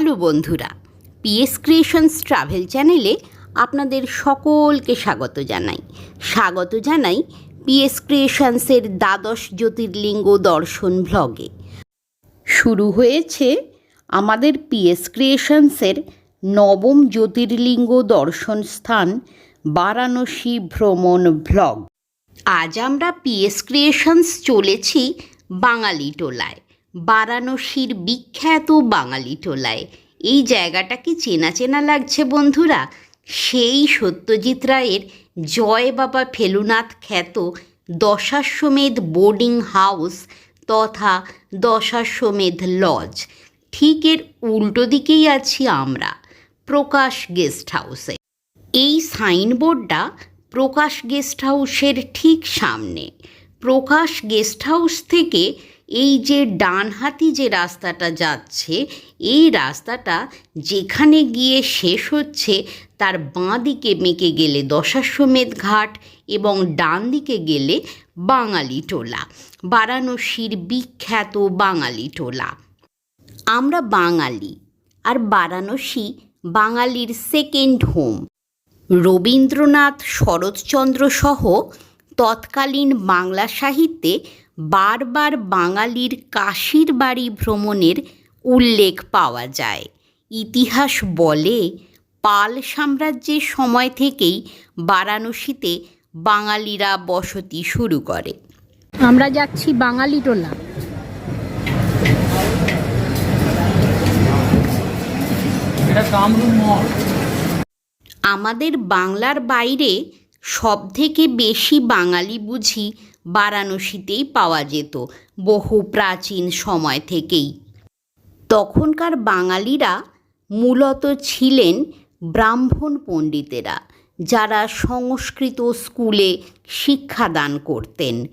Hello বন্ধুরা PS creations travel চ্যানেলে আপনাদের সকলকে স্বাগত জানাই। স্বাগত জানাই পিএস ক্রিয়েশনসের দ্বাদশ জ্যোতির্লিঙ্গ দর্শন ভ্লগে শুরু হয়েছে আমাদের পিএস ক্রিয়েশনসের নবম জ্যোতির্লিঙ্গ দর্শন স্থান বারাণসী ভ্রমণ ভ্লগ আজ আমরা পিএস ক্রিয়েশনস চলেছি বাঙালি টোলায়। বারাণসীর বিখ্যাত বাঙালি টোলায়। এই জায়গাটা কি চেনা চেনা লাগছে বন্ধুরা? সেই সত্যজিৎ রায়ের জয় বাবা ফেলুনাথ খ্যাত দশাশ্বমেধ বোর্ডিং হাউস তথা দশাশ্বমেধ লজ। ঠিক এর উল্টো দিকেই আছি আমরা, প্রকাশ গেস্ট হাউসে। এই সাইনবোর্ডটা প্রকাশ গেস্ট হাউসের ঠিক সামনে। প্রকাশ গেস্ট হাউস থেকে এই যে ডানহাতি যে রাস্তাটা যাচ্ছে, এই রাস্তাটা যেখানে গিয়ে শেষ হচ্ছে, তার বাঁ দিকে মেকে গেলে দশাশ্বমেধ ঘাট এবং ডান দিকে গেলে বাঙালি টোলা, বারাণসীর বিখ্যাত বাঙালি টোলা। আমরা বাঙালি আর বারাণসী বাঙালির সেকেন্ড হোম রবীন্দ্রনাথ শরৎচন্দ্র সহ তৎকালীন বাংলা সাহিত্যে বারবার বাঙালির কাশির বাড়ি ভ্রমণের উল্লেখ পাওয়া যায়। ইতিহাস বলে পাল সাম্রাজ্যের সময় থেকেই বারাণসীতে বাঙালিরা বসতি শুরু করে। আমরা যাচ্ছি বাঙালি টোলা। এটা কামরুল মল আমাদের বাংলার বাইরে সব থেকে বেশি বাঙালি বুঝি বারাণসীতেই পাওয়া যেত, বহু প্রাচীন সময় থেকেই। তখনকার বাঙালিরা মূলত ছিলেন ব্রাহ্মণ পণ্ডিতেরা, যারা সংস্কৃত স্কুলে শিক্ষাদান করতেন।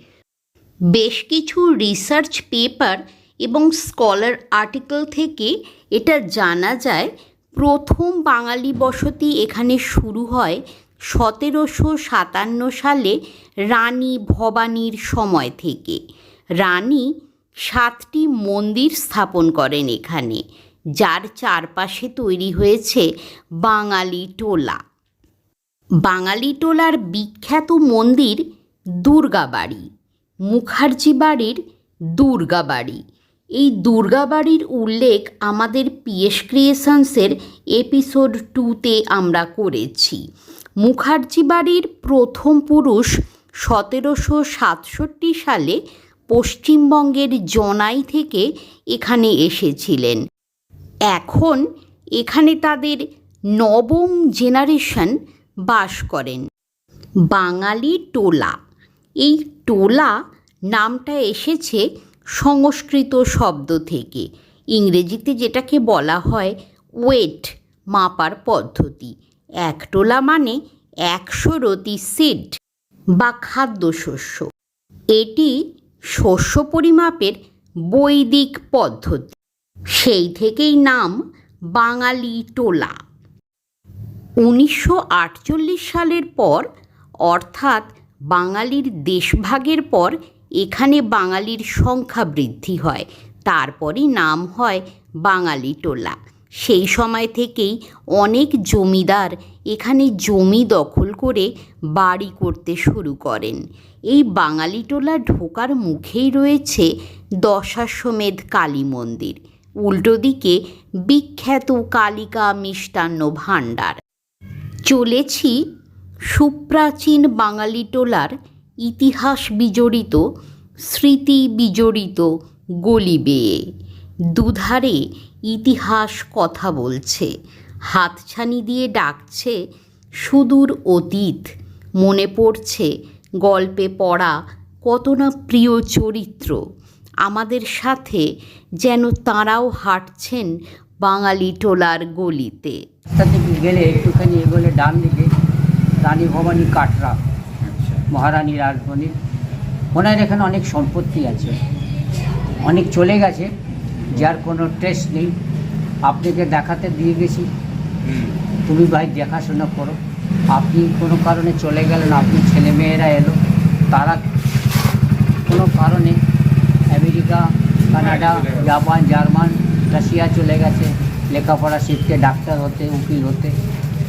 বেশ কিছু রিসার্চ পেপার এবং স্কলার আর্টিকেল থেকে এটা জানা যায়, প্রথম বাঙালি বসতি এখানে শুরু হয় সতেরোশো সাতান্ন সালে রানী ভবানীর সময় থেকে রানী সাতটি মন্দির স্থাপন করেন এখানে, যার চারপাশে তৈরি হয়েছে বাঙালি টোলা। বাঙালি টোলার বিখ্যাত মন্দির দুর্গাবাড়ি মুখার্জি বাড়ির দুর্গাবাড়ি। এই দুর্গাবাড়ির উল্লেখ আমাদের পিএস ক্রিয়েশনসের এপিসোড টুতে আমরা করেছি। মুখার্জি বাড়ির প্রথম পুরুষ সতেরোশো সাতষট্টি সালে পশ্চিমবঙ্গের জনাই থেকে এখানে এসেছিলেন। এখন এখানে তাদের নবম জেনারেশন বাস করেন। বাঙালি টোলা। এই টোলা নামটা এসেছে সংস্কৃত শব্দ থেকে। ইংরেজিতে যেটাকে বলা হয় ওয়েট মাপার পদ্ধতি। এক টোলা মানে একশো রতি সিড বা খাদ্যশস্য এটি শস্য পরিমাপের বৈদিক পদ্ধতি। সেই থেকেই নাম বাঙালি টোলা। উনিশশো আটচল্লিশ সালের পর, অর্থাৎ বাঙালির দেশভাগের পর, এখানে বাঙালির সংখ্যা বৃদ্ধি হয়। তারপরই নাম হয় বাঙালি টোলা। সেই সময় থেকেই অনেক জমিদার এখানে জমি দখল করে বাড়ি করতে শুরু করেন। এই বাঙালি টোলা ঢোকার মুখেই রয়েছে দশাশ্বমেধ কালী মন্দির, উল্টো দিকে বিখ্যাত কালিকা মিষ্টান্ন ভাণ্ডার। চলেছি সুপ্রাচীন বাঙালি টোলার ইতিহাস বিজড়িত, স্মৃতি বিজড়িত গলি বেয়ে। দুধারে ইতিহাস কথা বলছে। হাতছানি দিয়ে ডাকছে সুদূর অতীত। মনে পড়ছে গল্পে পড়া কত না প্রিয় চরিত্র। আমাদের সাথে যেন তাঁরাও হাঁটছেন বাঙালি টোলার গলিতে। গেলে একটুখানি এগোলে ডান দিকে? রানী ভবানী কাটরা, মহারানী রাজমণির ওনার এখানে অনেক সম্পত্তি আছে। অনেক চলে গেছে। যার কোনো টেস্ট নেই। আপনাকে দেখাতে দিয়ে গেছি। তুমি ভাই দেখাশোনা করো। আপনি কোনো কারণে চলে গেলেন আপনি ছেলে মেয়েরা এলো। তারা কোনো কারণে America Canada Japan German Russia চলে গেছে। লেখাপড়া শিখতে ডাক্তার হতে উকিল হতে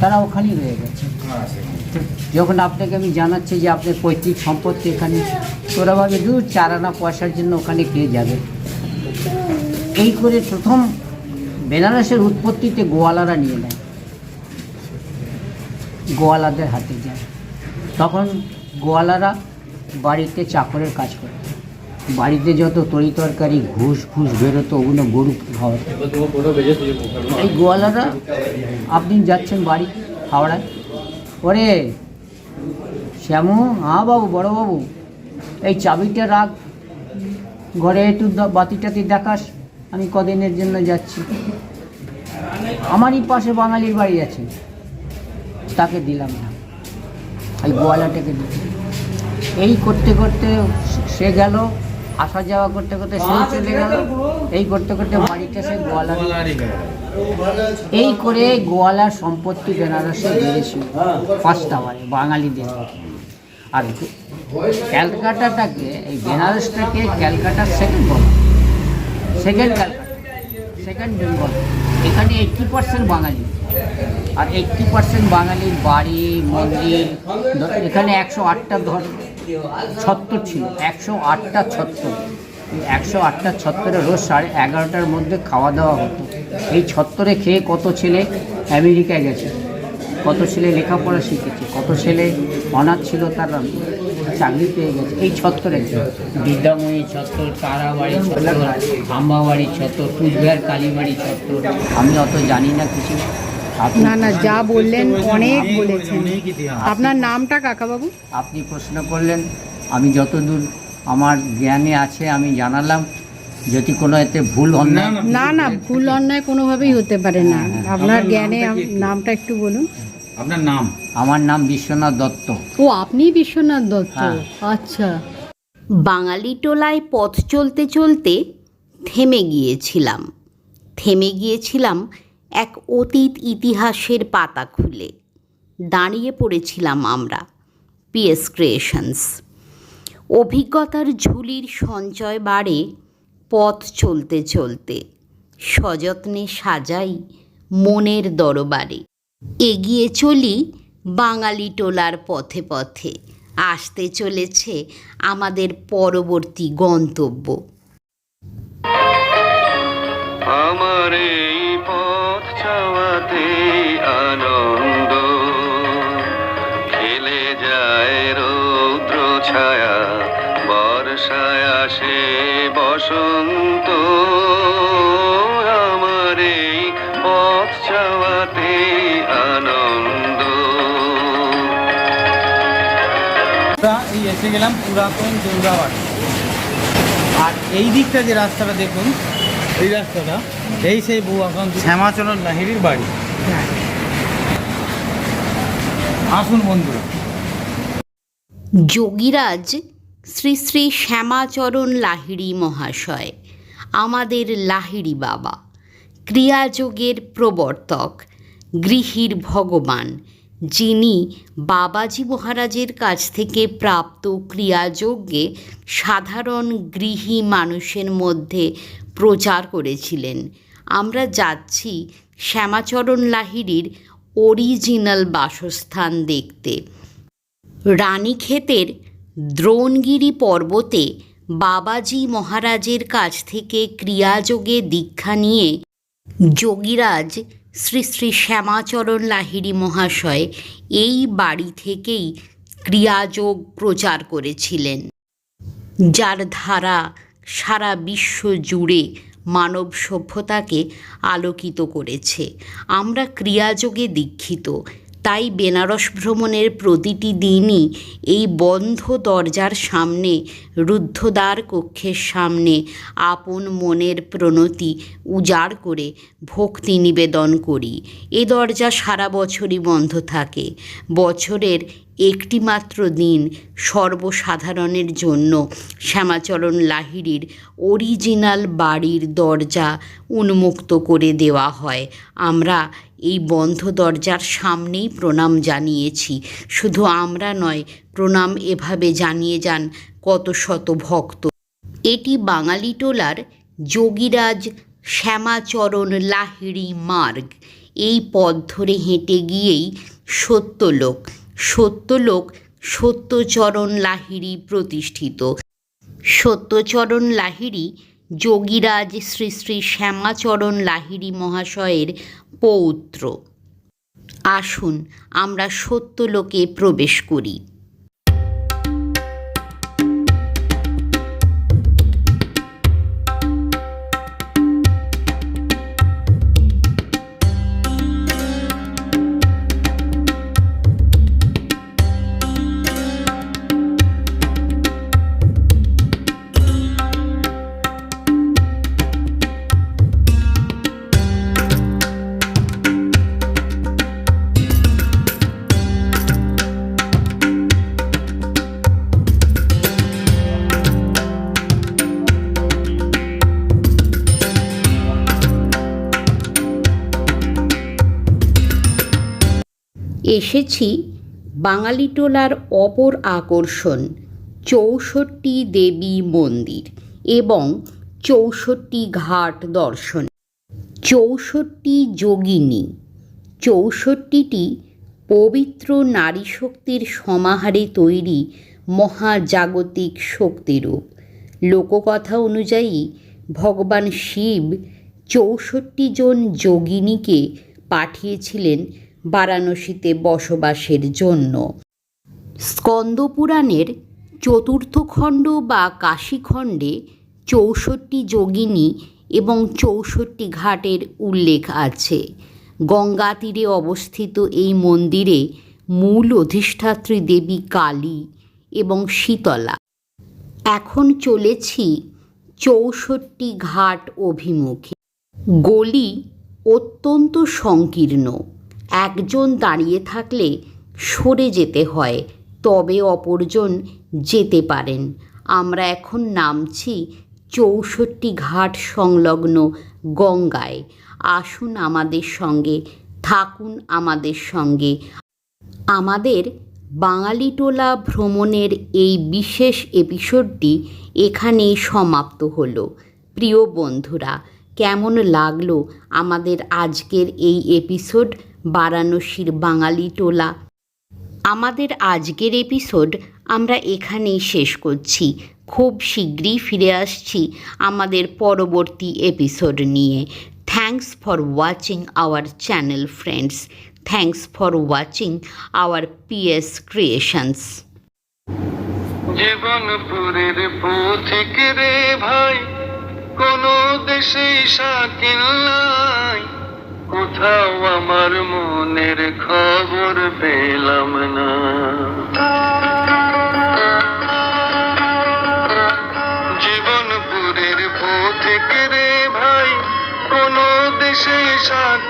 তারা ওখানেই রয়ে গেছে। যখন আপনাকে আমি জানাচ্ছি যে আপনার পৈতৃক সম্পত্তি এখানে তোরা ভাবে দূর চার আনা পয়সার জন্য ওখানে কে যাবে? এই করে প্রথম বেনারসের উৎপত্তিতে গোয়ালারা নিয়ে নেয়। গোয়ালাদের হাতে যায়। তখন গোয়ালারা বাড়িতে চাকরের কাজ করে। বাড়িতে যত তরি তরকারি, ঘুষ ঘুষ বেরোতো, ওগুলো গরু খাওয়াতো। এই গোয়ালারা, আপনি যাচ্ছেন বাড়ি হাওড়ায়? ওরে, শ্যামু হ্যাঁ বাবু, বড় বাবু, এই চাবিটা রাখ। ঘরে একটু বাতিটাতি দেখাস। আমি কদিনের জন্য যাচ্ছি। আমারই পাশে বাঙালির বাড়ি আছে। তাকে দিলাম না। এই গোয়ালাটাকে দিলাম। এই করতে করতে সে গেল, আসা যাওয়া করতে করতে সেই চলে গেল। এই করতে করতে বাড়িটা সে গোয়ালা এই করে গোয়ালার সম্পত্তি বেনারসে বেড়েছিল ফার্স্ট আওয়ারে বাঙালিদের আর ক্যালকাটাটাকে, এই বেনারসটাকে ক্যালকাটার সেকেন্ড বলা সেকেন্ড সেকেন্ড বেঙ্গল এখানে এইট্টি পার্সেন্ট বাঙালি। আর এইট্টি পার্সেন্ট বাঙালির বাড়ি, মন্দির এখানে একশো আটটা ধর, ছত্তর ছিল। একশো আটটা ছত্তর। একশো আটটা ছত্তরে রোজ সাড়ে এগারোটার মধ্যে খাওয়া দাওয়া হতো। এই ছত্তরে খেয়ে কত ছেলে আমেরিকায় গেছে? কত ছেলে লেখাপড়া শিখেছে? কত ছেলে অনাথ ছিল তারা চাকরি পেয়ে গেছে। এই ছত্তরে বিদ্যাময়ী ছত্তর তারাবাড়ি ছত্তর আম্বাবাড়ি ছত্তর কুচবিহার কালীবাড়ি ছত্তর। আমি অত জানি না কিছু। না না যা বললেন অনেক বলেছেন। আপনার নামটা কাকাবাবু? আপনি প্রশ্ন করলেন আমি যতদূর আমার জ্ঞানে আছে আমি জানালাম। যদি কোনো এতে ভুল অন্যায় না না ভুল অন্যায় কোনোভাবেই হতে পারে না। আপনার জ্ঞানে নামটা একটু বলুন। আপনার নাম? আমার নাম বিশ্বনাথ দত্ত। ও আপনি বিশ্বনাথ দত্ত? হ্যাঁ। আচ্ছা। বাঙালি টোলায় পথ চলতে চলতে থেমে গিয়েছিলাম। থেমে গিয়েছিলাম এক অতীত ইতিহাসের পাতা খুলে। দাঁড়িয়ে পড়েছিলাম আমরা পিএস ক্রিয়েশনস অভিজ্ঞতার ঝুলির সঞ্চয় বাড়ে পথ চলতে চলতে। সযত্নে সাজাই মনের দরবারে। এগিয়ে চলি বাঙালি টোলার পথে পথে। আসতে চলেছে আমাদের পরবর্তী গন্তব্য। আমার এই পথ চাওয়াতে আনন্দ। খেলে যায় রৌদ্র ছায়া, বর্ষায় আসে বসন্ত। আমার এই পথ চাওয়াতে এসে গেলাম পুরাতন দুর্গাবাড়ি আর এই দিকটা যে রাস্তাটা দেখুন এই রাস্তাটা এই সেই বউ আকান্ত শ্যামাচরণ লাহিড়ির বাড়ি। আসুন বন্ধুরা। যোগীরাজ শ্রী শ্রী শ্যামাচরণ লাহিড়ী মহাশয় আমাদের লাহিড়ী বাবা ক্রিয়াযোগের প্রবর্তক গৃহীর ভগবান যিনি বাবাজি মহারাজের কাছ থেকে প্রাপ্ত ক্রিয়াযোগ্যে সাধারণ গৃহী মানুষের মধ্যে প্রচার করেছিলেন। আমরা যাচ্ছি শ্যামাচরণ লাহিড়ির অরিজিনাল বাসস্থান দেখতে। রানীক্ষেতের দ্রোণগিরি পর্বতে বাবাজি মহারাজের কাছ থেকে ক্রিয়াযোগে দীক্ষা নিয়ে যোগীরাজ শ্রী শ্রী শ্যামাচরণ লাহিড়ী মহাশয় এই বাড়ি থেকেই ক্রিয়াযোগ প্রচার করেছিলেন। যার ধারা সারা বিশ্ব জুড়ে মানব সভ্যতাকে আলোকিত করেছে। আমরা ক্রিয়াযোগে দীক্ষিত। তাই বেনারস ভ্রমণের প্রতিটি দিনই এই বন্ধ দরজার সামনে, রুদ্ধদ্বার কক্ষের সামনে আপন মনের প্রণতি উজাড় করে ভক্তি নিবেদন করি। এ দরজা সারা বছরই বন্ধ থাকে। বছরের একটি মাত্র দিন সর্বসাধারণের জন্য শ্যামাচরণ লাহিড়ির অরিজিনাল বাড়ির দরজা উন্মুক্ত করে দেওয়া হয়। আমরা এই বন্ধ দরজার সামনেই প্রণাম জানিয়েছি। শুধু আমরা নয়, প্রণাম এভাবে জানিয়ে যান কত শত ভক্ত। এটি বাঙালি টোলার যোগীরাজ শ্যামাচরণ লাহিড়ি মার্গ। এই পথ ধরে হেঁটে গিয়েই সত্যলোক সত্যলোক সত্যচরণ লাহিড়ি প্রতিষ্ঠিত। সত্যচরণ লাহিড়ি যোগীরাজ শ্রী শ্রী শ্যামাচরণ লাহিড়ি মহাশয়ের পৌত্র। আসুন আমরা সত্যলোকে প্রবেশ করি। এসেছি বাঙালিটোলার অপর আকর্ষণ, চৌষট্টি দেবী মন্দির এবং চৌষট্টি ঘাট দর্শন। চৌষট্টি যোগিনী, চৌষট্টিটি পবিত্র নারী শক্তির সমাহারে তৈরি মহাজাগতিক শক্তিরূপ। লোককথা অনুযায়ী ভগবান শিব চৌষট্টি জন যোগিনীকে পাঠিয়েছিলেন বারাণসীতে বসবাসের জন্য। স্কন্দপুরাণের চতুর্থ খণ্ড বা কাশীখণ্ডে চৌষট্টি যোগিনী এবং চৌষট্টি ঘাটের উল্লেখ আছে। গঙ্গা তীরে অবস্থিত এই মন্দিরে মূল অধিষ্ঠাত্রী দেবী কালী এবং শীতলা। এখন চলেছি চৌষট্টি ঘাট অভিমুখে। গলি অত্যন্ত সংকীর্ণ। একজন দাঁড়িয়ে থাকলে সরে যেতে হয়, তবে অপরজন যেতে পারেন। আমরা এখন নামছি চৌষট্টি ঘাট সংলগ্ন গঙ্গায়। আসুন আমাদের সঙ্গে, থাকুন আমাদের সঙ্গে। আমাদের বাঙালিটোলা ভ্রমণের এই বিশেষ এপিসোডটি এখানেই সমাপ্ত হলো। প্রিয় বন্ধুরা, কেমন লাগল আমাদের আজকের এই এপিসোড? বারাণসীর বাঙালি টোলা। আমাদের আজকের এপিসোড আমরা এখানেই শেষ করছি। খুব শীঘ্রই ফিরে আসছি আমাদের পরবর্তী এপিসোড নিয়ে। Thanks for watching our channel friends thanks for watching our PS creations জীবনপুরের রে ভাই, কোন দেশে শাকিল নাই। কোথাও আমার মনের খবর পেলাম না। জীবনপুরের পথিক রে ভাই কোন দেশে শাকিল